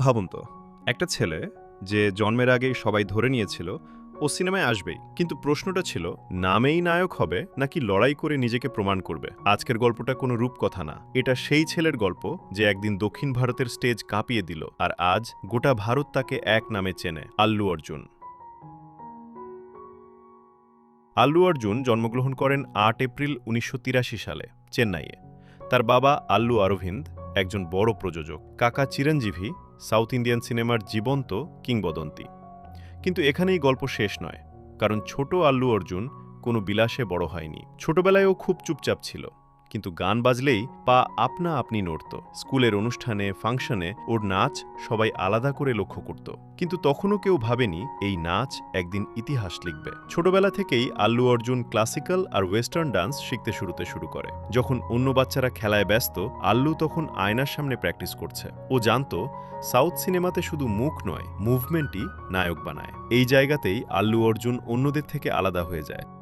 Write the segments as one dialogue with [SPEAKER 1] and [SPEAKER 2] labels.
[SPEAKER 1] ভাবুন তো, একটা ছেলে যে জন্মের আগেই সবাই ধরে নিয়েছিল, ও সিনেমায় আসবেই। কিন্তু প্রশ্নটা ছিল, নামেই নায়ক হবে নাকি লড়াই করে নিজেকে প্রমাণ করবে? আজকের গল্পটা কোনো রূপকথা না। এটা সেই ছেলের গল্প যে একদিন দক্ষিণ ভারতের স্টেজ কাঁপিয়ে দিল আর আজ গোটা ভারত তাকে এক নামে চেনে, আল্লু অর্জুন। আল্লু অর্জুন জন্মগ্রহণ করেন আট এপ্রিল উনিশশো তিরাশি সালে, চেন্নাইয়ে। তার বাবা আল্লু অরভিন্দ, একজন বড় প্রযোজক। কাকা চিরঞ্জীবী সাউথ ইন্ডিয়ান সিনেমার জীবন্ত কিংবদন্তি। কিন্তু এখানেই গল্প শেষ নয়, কারণ ছোট আল্লু অর্জুন কোনো বিলাসে বড় হয়নি। ছোটবেলায়ও খুব চুপচাপ ছিল। কিন্তু গান বাজলেই পা আপনা আপনি নড়ত। স্কুলের অনুষ্ঠানে, ফাংশনে ওর নাচ সবাই আলাদা করে লক্ষ্য করত। কিন্তু তখনও কেউ ভাবেনি এই নাচ একদিন ইতিহাস লিখবে। ছোটবেলা থেকেই আল্লু অর্জুন ক্লাসিক্যাল আর ওয়েস্টার্ন ডান্স শিখতে শুরুতে শুরু করে। যখন অন্য বাচ্চারা খেলায় ব্যস্ত, আল্লু তখন আয়নার সামনে প্র্যাকটিস করছে। ও জানতো, সাউথ সিনেমাতে শুধু মুখ নয়, মুভমেন্টই নায়ক বানায়। এই জায়গাতেই আল্লু অর্জুন অন্যদের থেকে আলাদা হয়ে যায়।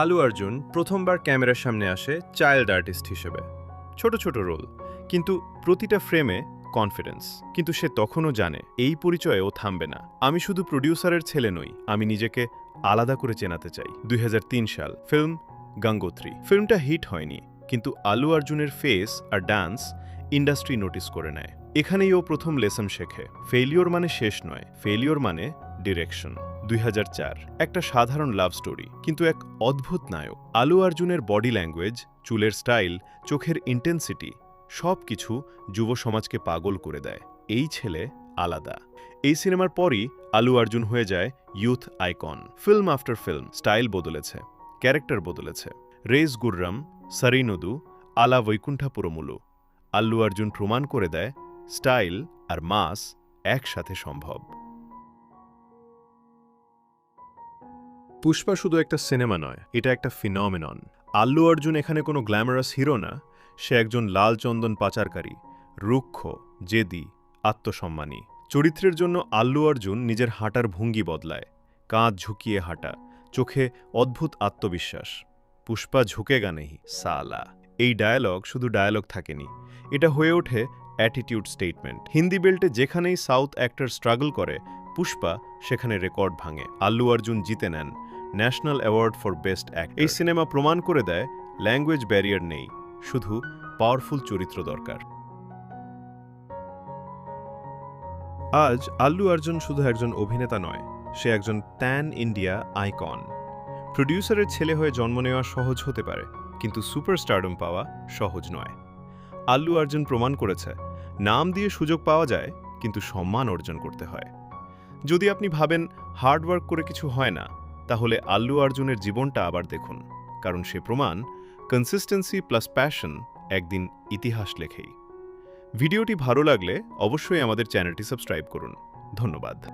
[SPEAKER 1] আলু অর্জুন প্রথমবার ক্যামেরার সামনে আসে চাইল্ড আর্টিস্ট হিসেবে। ছোট ছোট রোল, কিন্তু প্রতিটা ফ্রেমে কনফিডেন্স। কিন্তু সে তখনও জানে, এই পরিচয়ে ও থামবে না। আমি শুধু প্রডিউসারের ছেলে নই, আমি নিজেকে আলাদা করে চেনাতে চাই। দুই হাজার তিন সাল, ফিল্ম গঙ্গোত্রী। ফিল্মটা হিট হয়নি, কিন্তু আলু অর্জুনের ফেস আর ডান্স ইন্ডাস্ট্রি নোটিস করে নেয়। এখানেই ও প্রথম লেসন শেখে। ফেলিওর মানে শেষ নয়। ফেলিওর মানে ডিরেকশন দুই হাজার চার। একটা সাধারণ লাভ স্টোরি কিন্তু এক অদ্ভুত নায়ক। আলু আর্জুনের বডি ল্যাঙ্গুয়েজ চুলের স্টাইল চোখের ইন্টেন্সিটি সব কিছু যুব সমাজকে পাগল করে দেয়। এই ছেলে আলাদা। এই সিনেমার পরই আলু অর্জুন হয়ে যায় youth icon film after film style বদলেছে ক্যারেক্টার বদলেছে। রেজ গুররাম, সরিনদু, আলা বৈকুণ্ঠাপুরমুলু। আল্লু অর্জুন প্রমাণ করে দেয়, স্টাইল আর মাস একসাথে সম্ভব। পুষ্পা শুধু একটা সিনেমা নয়, এটা একটা ফিনমিনন। আল্লু অর্জুন এখানে কোনো গ্ল্যামারাস হিরো না, সে একজন লাল চন্দন পাচারকারী, রুক্ষ, জেদি, আত্মসম্মানী। চরিত্রের জন্য আল্লু অর্জুন নিজের হাঁটার ভঙ্গি বদলায়, কাঁধ ঝুঁকিয়ে হাঁটা, চোখে অদ্ভুত আত্মবিশ্বাস। পুষ্পা ঝুঁকেগা নেই, সালা। এই ডায়ালগ শুধু ডায়ালগ থাকেনি। এটা হয়ে ওঠে অ্যাটিটিউড স্টেটমেন্ট হিন্দি বেল্টে যেখানেই সাউথ অ্যাক্টর স্ট্রাগল করে, পুষ্পা সেখানে রেকর্ড ভাঙে। আল্লু অর্জুন জিতে নেন। National award for best act এই সিনেমা প্রমাণ করে দেয় ল্যাঙ্গুয়েজ ব্যারিয়ার নেই, শুধু পাওয়ারফুল চরিত্র দরকার। আজ আল্লু অর্জুন শুধু একজন অভিনেতা নয়, সে একজন প্যান ইন্ডিয়া আইকন প্রডিউসারের ছেলে হয়ে জন্ম নেওয়া সহজ হতে পারে কিন্তু সুপারস্টারডম পাওয়া সহজ নয়। আল্লু অর্জুন প্রমাণ করেছে, নাম দিয়ে সুযোগ পাওয়া যায়, কিন্তু সম্মান অর্জন করতে হয়। যদি আপনি ভাবেন হার্ডওয়ার্ক করে কিছু হয় না, তাহলে আল্লু অর্জুনের জীবনটা আবার দেখুন, কারণ সে প্রমাণ কনসিস্টেন্সি প্লাস প্যাশন একদিন ইতিহাস লেখেই। ভিডিওটি ভালো লাগলে অবশ্যই আমাদের চ্যানেলটি সাবস্ক্রাইব করুন। ধন্যবাদ।